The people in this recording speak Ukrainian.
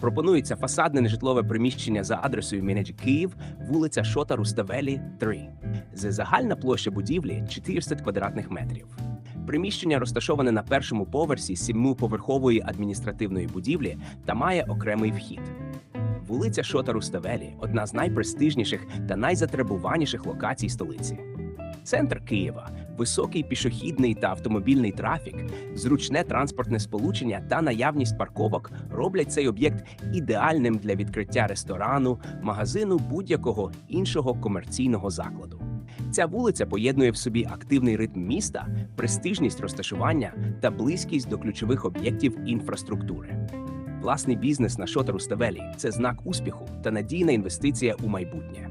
Пропонується фасадне нежитлове приміщення за адресою Мінеджі Київ, вулиця Шота Руставелі, 3. З загальна площа будівлі 400 квадратних метрів. Приміщення розташоване на першому поверсі сімиповерхової адміністративної будівлі та має окремий вхід. Вулиця Шота Руставелі одна з найпрестижніших та найзатребуваніших локацій столиці. Центр Києва, високий пішохідний та автомобільний трафік, зручне транспортне сполучення та наявність парковок роблять цей об'єкт ідеальним для відкриття ресторану, магазину будь-якого іншого комерційного закладу. Ця вулиця поєднує в собі активний ритм міста, престижність розташування та близькість до ключових об'єктів інфраструктури. Власний бізнес на Шота Руставелі – це знак успіху та надійна інвестиція у майбутнє.